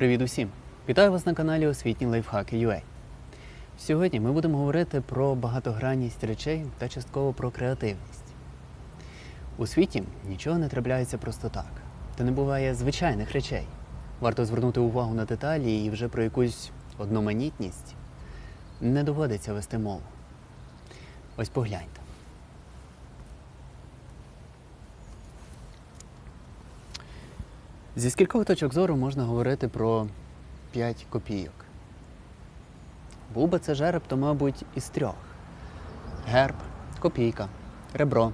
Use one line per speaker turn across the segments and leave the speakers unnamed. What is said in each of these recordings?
Привіт усім! Вітаю вас на каналі Освітні лайфхаки UA. Сьогодні ми будемо говорити про багатогранність речей та частково про креативність. У світі нічого не трапляється просто так, та не буває звичайних речей. Варто звернути увагу на деталі і вже про якусь одноманітність не доводиться вести мову. Ось погляньте. Зі скількох точок зору можна говорити про 5 копійок? Був би це жереб, то, мабуть, із трьох: герб, копійка, ребро.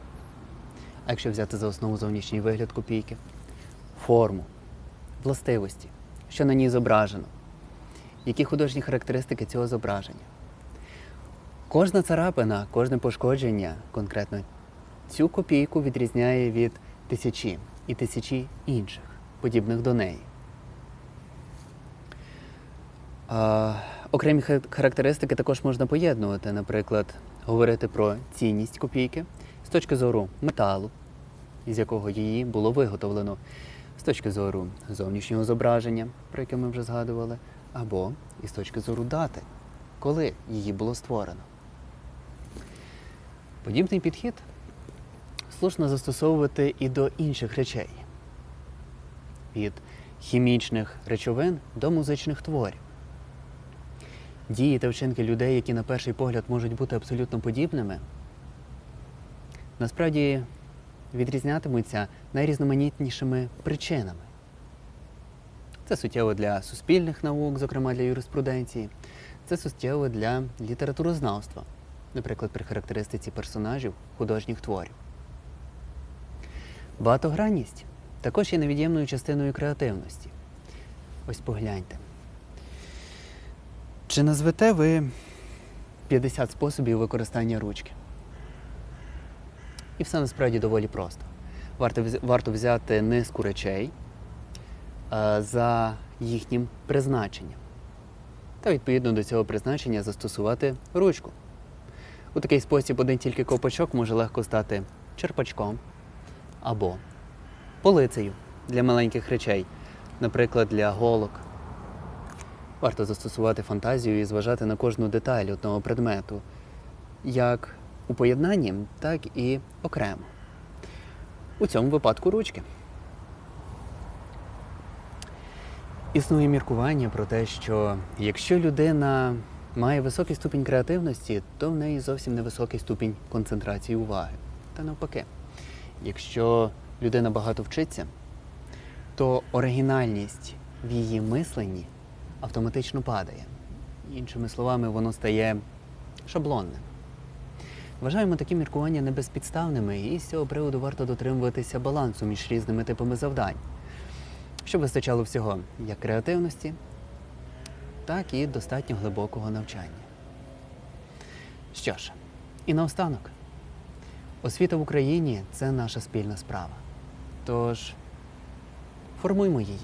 А якщо взяти за основу зовнішній вигляд копійки, форму, властивості, що на ній зображено, які художні характеристики цього зображення. Кожна царапина, кожне пошкодження конкретно цю копійку відрізняє від тисячі і тисячі інших, подібних до неї. А, окремі характеристики також можна поєднувати, наприклад, говорити про цінність копійки з точки зору металу, із якого її було виготовлено, з точки зору зовнішнього зображення, про яке ми вже згадували, або із точки зору дати, коли її було створено. Подібний підхід слушно застосовувати і до інших речей від хімічних речовин до музичних творів. Дії та вчинки людей, які на перший погляд можуть бути абсолютно подібними, насправді відрізнятимуться найрізноманітнішими причинами. Це суттєво для суспільних наук, зокрема для юриспруденції, це суттєво для літературознавства, наприклад, при характеристиці персонажів художніх творів. Багатогранність також є невід'ємною частиною креативності. Ось погляньте. Чи назвете ви 50 способів використання ручки? І все насправді доволі просто. Варто, варто взяти низку речей е, за їхнім призначенням. Та відповідно до цього призначення застосувати ручку. У такий спосіб один тільки ковпачок може легко стати черпачком або полицею для маленьких речей, наприклад, для голок. Варто застосувати фантазію і зважати на кожну деталь одного предмету, як у поєднанні, так і окремо. У цьому випадку ручки. Існує міркування про те, що якщо людина має високий ступінь креативності, то в неї зовсім невисокий ступінь концентрації уваги. Та навпаки, якщо людина багато вчиться, то оригінальність в її мисленні автоматично падає. Іншими словами, воно стає шаблонним. Вважаємо такі міркування небезпідставними, і з цього приводу варто дотримуватися балансу між різними типами завдань, щоб вистачало всього як креативності, так і достатньо глибокого навчання. Що ж, і наостанок, освіта в Україні це наша спільна справа. Тож формуймо її.